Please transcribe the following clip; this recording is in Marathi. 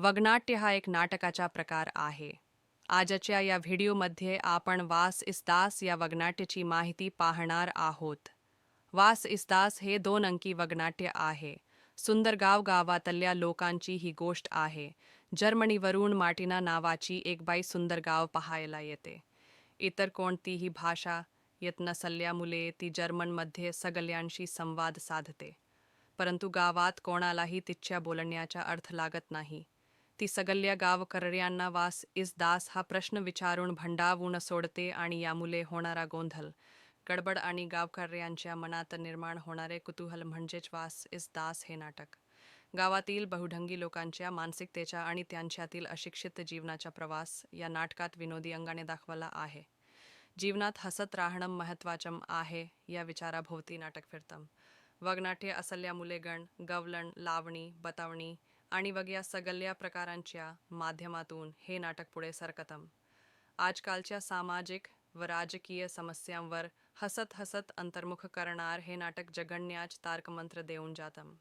वगनाट्य हा एक नाटकाचा प्रकार आहे. आजच्या या व्हिडिओमध्ये आपण वास इस्दास या वगनाट्याची माहिती पाहणार आहोत. वास इस्दास हे दोन अंकी वगनाट्य आहे. सुंदरगाव गावातल्या लोकांची ही गोष्ट आहे. जर्मनीवरून मार्टिना नावाची एक बाई सुंदरगाव पाहायला येते. इतर कोणतीही भाषा येत नसल्यामुळे ती जर्मनमध्ये सगळ्यांशी संवाद साधते. परंतु गावात कोणालाही तिच्या बोलण्याचा अर्थ लागत नाही. ती सगल्या गावकऱ्यांना वास इस दास हा प्रश्न विचारून भंडावून सोडते आणि यामुळे होणारा गोंधळ गडबड आणि गावकऱ्यांच्या मनात निर्माण होणारे कुतूहल म्हणजेच वास इस दास हे नाटक. गावातील बहुढंगी लोकांच्या मानसिकतेचा आणि त्यांच्यातील अशिक्षित जीवनाचा प्रवास या नाटकात विनोदी अंगाने दाखवला आहे. जीवनात हसत राहणं महत्त्वाचं आहे या विचाराभोवती नाटक फिरतं. वगनाट्य असल्यामुळे गण गवलण लावणी बतावणी आणि वगळ्या सगळ्या प्रकारांच्या माध्यमातून हे नाटक पुढे सरकतम. आजकालच्या सामाजिक व राजकीय समस्यांवर हसत हसत अंतर्मुख करणार हे नाटक जगण्याच तारकमंत्र देऊन जातं